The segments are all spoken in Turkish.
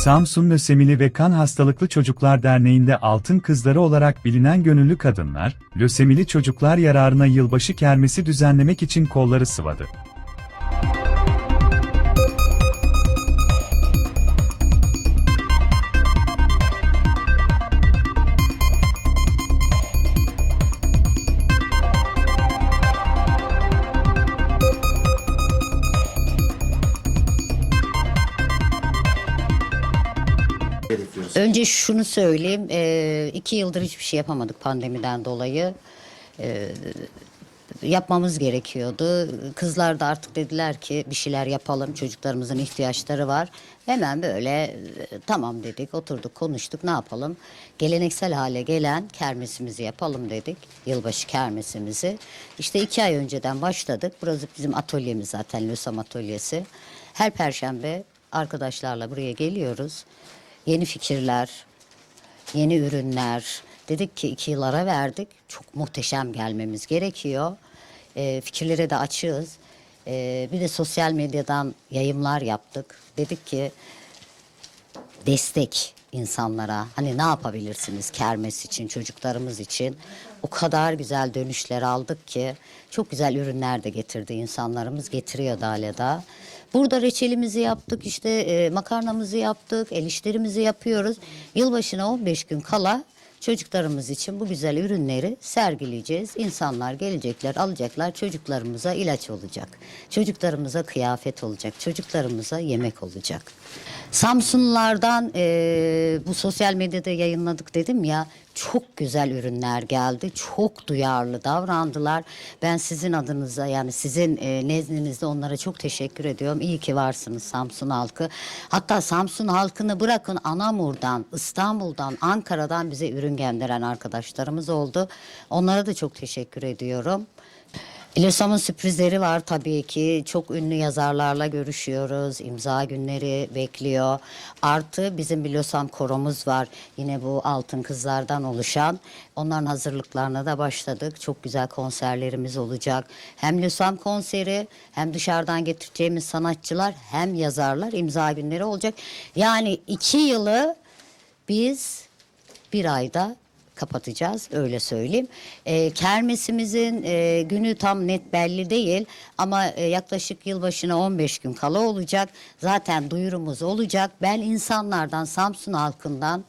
Samsun Lösemili ve Kan Hastalıklı Çocuklar Derneği'nde altın kızları olarak bilinen gönüllü kadınlar, lösemili çocuklar yararına yılbaşı kermesi düzenlemek için kolları sıvadı. Hedefliyoruz. Önce şunu söyleyeyim. eee, iki yıldır hiçbir şey yapamadık pandemiden dolayı. Eee, yapmamız gerekiyordu. Kızlar da artık dediler ki bir şeyler yapalım. Çocuklarımızın ihtiyaçları var. Hemen böyle e, tamam dedik, oturduk, konuştuk. Ne yapalım? Geleneksel hale gelen kermesimizi yapalım dedik. Yılbaşı kermesimizi. İşte iki ay önceden başladık. Burası bizim atölyemiz zaten, Lösam Atölyesi. Her perşembe arkadaşlarla buraya geliyoruz. Yeni fikirler, yeni ürünler. Dedik ki iki yıl ara verdik. Çok muhteşem gelmemiz gerekiyor. Ee, fikirlere de açığız. Ee, bir de sosyal medyadan yayımlar yaptık. Dedik ki destek insanlara. Hani ne yapabilirsiniz kermes için, çocuklarımız için. O kadar güzel dönüşler aldık ki çok güzel ürünler de getirdi insanlarımız. Getiriyor da hala da. Burada reçelimizi yaptık, işte e, makarnamızı yaptık, el işlerimizi yapıyoruz. Yılbaşına 15 gün kala çocuklarımız için bu güzel ürünleri sergileyeceğiz. İnsanlar gelecekler, alacaklar. Çocuklarımıza ilaç olacak. Çocuklarımıza kıyafet olacak. Çocuklarımıza yemek olacak. Samsunlardan e, bu sosyal medyada yayınladık dedim ya. Çok güzel ürünler geldi. Çok duyarlı davrandılar. Ben sizin adınıza yani sizin e, nezdinizde onlara çok teşekkür ediyorum. İyi ki varsınız Samsun halkı. Hatta Samsun halkını bırakın Anamur'dan, İstanbul'dan, Ankara'dan bize ürün gönderen arkadaşlarımız oldu. Onlara da çok teşekkür ediyorum. İlösam'ın sürprizleri var tabii ki. Çok ünlü yazarlarla görüşüyoruz. İmza günleri bekliyor. Artı bizim bir Lösam koromuz var. Yine bu altın kızlardan oluşan. Onların hazırlıklarına da başladık. Çok güzel konserlerimiz olacak. Hem Lösam konseri hem dışarıdan getireceğimiz sanatçılar hem yazarlar imza günleri olacak. Yani iki yılı biz bir ayda kapatacağız öyle söyleyeyim. Ee, kermesimizin e, günü tam net belli değil ama e, yaklaşık yılbaşına 15 gün kala olacak. Zaten duyurumuz olacak. Ben insanlardan Samsun halkından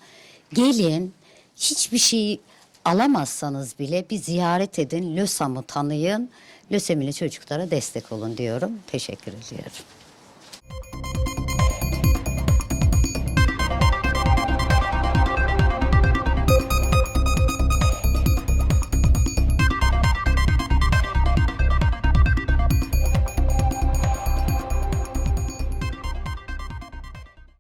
gelin hiçbir şey alamazsanız bile bir ziyaret edin. LÖSAM'ı tanıyın. Lösemili çocuklara destek olun diyorum. Teşekkür ediyorum.